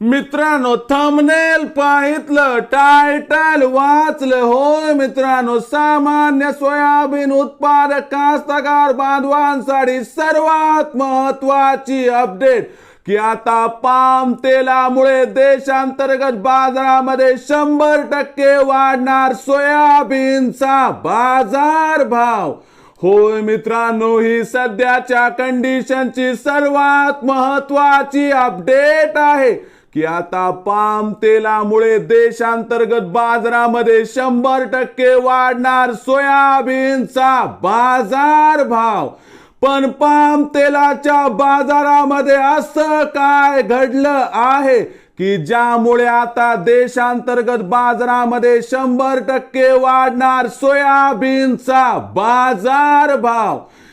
मित्रांनो thumbnail पाहितलं title वाचलं. होय मित्रांनो सामान्य सोयाबीन उत्पादक कास्तकार बांधवांसाठी सर्वात महत्वाची अपडेट की आता पाम तेलामुळे देशांतर्गत बाजारामध्ये शंभर टक्के वाढणार सोयाबीनचा बाजार भाव. होय मित्रांनो ही सध्याच्या कंडिशनची सर्वात महत्वाची अपडेट आहे. की आता पाम तेलामुळे देशांतर्गत बाजारामध्ये शंभर टक्के वाढणार सोयाबीनचा बाजार भाव. पण पाम तेलाच्या बाजारामध्ये असं काय घडलं आहे की ज्यामुळे आता देशांतर्गत बाजारामध्ये शंभर टक्के वाढणार सोयाबीनचा बाजार भाव?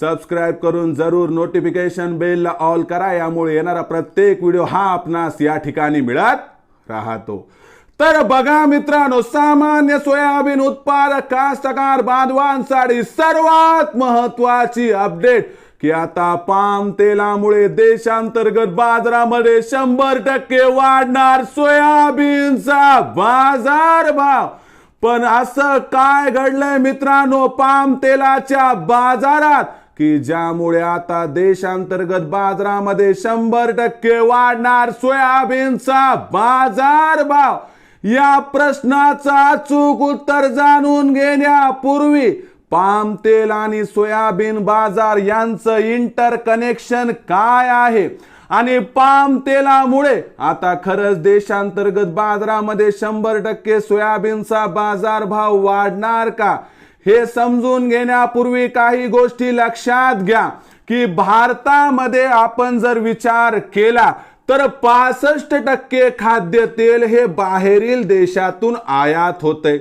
सबस्क्राईब करून जरूर नोटिफिकेशन बेलला ऑल करा यामुळे येणारा प्रत्येक व्हिडिओ हा आपणास या ठिकाणी मिळत राहतो. तर बघा मित्रांनो सामान्य सोयाबीन उत्पादक कास्तकार बांधवांसाठी सर्वात महत्वाची अपडेट की आता पाम तेलामुळे देशांतर्गत बाजारामध्ये शंभर टक्के वाढणार सोयाबीनचा बाजार भाव. पण असं काय घडलंय मित्रांनो पाम तेलाच्या बाजारात? की ज्यामुळे आता देशांतर्गत बाजारामध्ये शंभर टक्के वाढणार सोयाबीनचा बाजार भाव? या प्रश्नाचा अचूक उत्तर जाणून घेण्यापूर्वी पाम तेल आणि सोयाबीन बाजार यांचं इंटर कनेक्शन काय आहे? आणि पाम तेलामुळे आता खरंच देशांतर्गत बाजारामध्ये शंभर टक्के सोयाबीनचा बाजार भाव वाढणार का? हे समजून घेण्यापूर्वी काही गोष्टी लक्षात घ्या की भारतामध्ये आपण जर विचार केला तर पासष्ट टक्के खाद्य तेल हे बाहेरील देशातून आयात होते.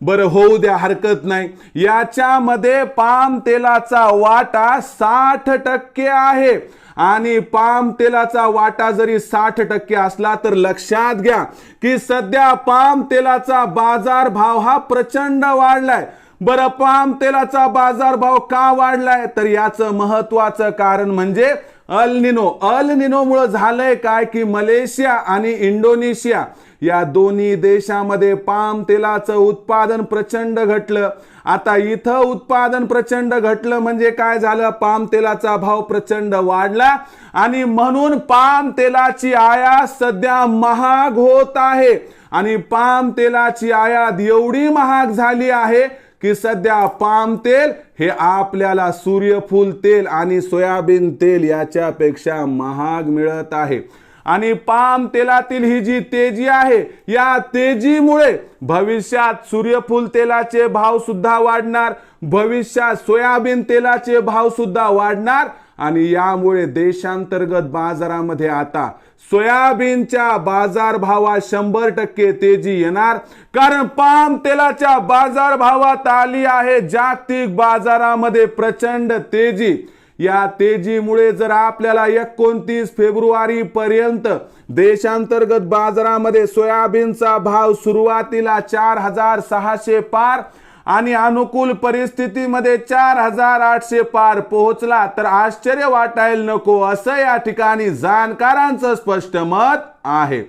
बरं होऊ द्या हरकत नाही. याच्यामध्ये पाम तेलाचा वाटा साठ टक्के आहे. आणि पाम तेलाचा वाटा जरी साठ टक्के असला तर लक्षात घ्या की सध्या पाम तेलाचा बाजार भाव हा प्रचंड वाढलाय. बरं पाम तेलाचा बाजार भाव का वाढलाय? तर याचं महत्वाचं कारण म्हणजे अल निनो. अल निनोमुळं झालंय काय की मलेशिया आणि इंडोनेशिया या दोन्ही देशामध्ये पाम तेलाचं उत्पादन प्रचंड घटलं. आता इथं उत्पादन प्रचंड घटलं म्हणजे काय झालं? पाम तेलाचा भाव प्रचंड वाढला आणि म्हणून पाम तेलाची आयात सध्या महाग होत आहे. आणि पाम तेलाची आयात एवढी महाग झाली आहे की सध्या पाम तेल हे आपल्याला सूर्यफूल तेल आणि सोयाबीन तेल याच्यापेक्षा महाग मिळत आहे. आणि पाम तेलातील ही जी तेजी आहे या तेजीमुळे भविष्यात सूर्यफूल तेलाचे भाव सुद्धा वाढणार भविष्यात सोयाबीन तेलाचे भाव सुद्धा वाढणार आणि यामुळे देशांतर्गत बाजारामध्ये आता सोयाबीनच्या बाजार भावात शंभर टक्के तेजी येणार. कारण पाम तेलाच्या बाजार भावात आली आहे जागतिक बाजारामध्ये प्रचंड तेजी. या तेजीमुळे जर आपल्याला एकोणतीस फेब्रुवारी पर्यंत देशांतर्गत बाजारामध्ये सोयाबीनचा भाव सुरुवातीला चार हजार सहाशे पार आणि अनुकूल परिस्थितीमध्ये चार हजार आठशे पार पोहोचला तर आश्चर्य वाटायला नको असं या ठिकाणी जाणकारांचं स्पष्ट मत आहे.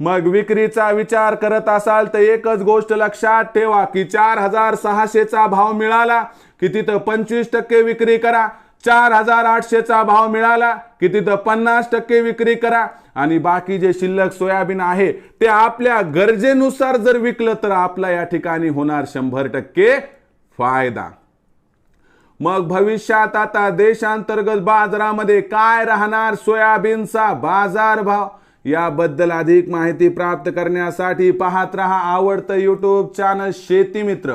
मग विक्रीचा विचार करत असाल तर एकच गोष्ट लक्षात ठेवा की चार हजार सहाशेचा भाव मिळाला की तिथं पंचवीस टक्के विक्री करा. चार हजार आठशेचा भाव मिळाला. की तिथं पन्नास टक्के विक्री करा. आणि बाकी जे शिल्लक सोयाबीन आहे ते आपल्या गरजेनुसार जर विकलं तर आपला या ठिकाणी होणार शंभर टक्के फायदा. मग भविष्यात आता देशांतर्गत बाजारामध्ये काय राहणार सोयाबीनचा बाजारभाव याबद्दल अधिक माहिती प्राप्त करण्यासाठी पाहत रहा आवडतं युट्यूब चॅनल शेती मित्र.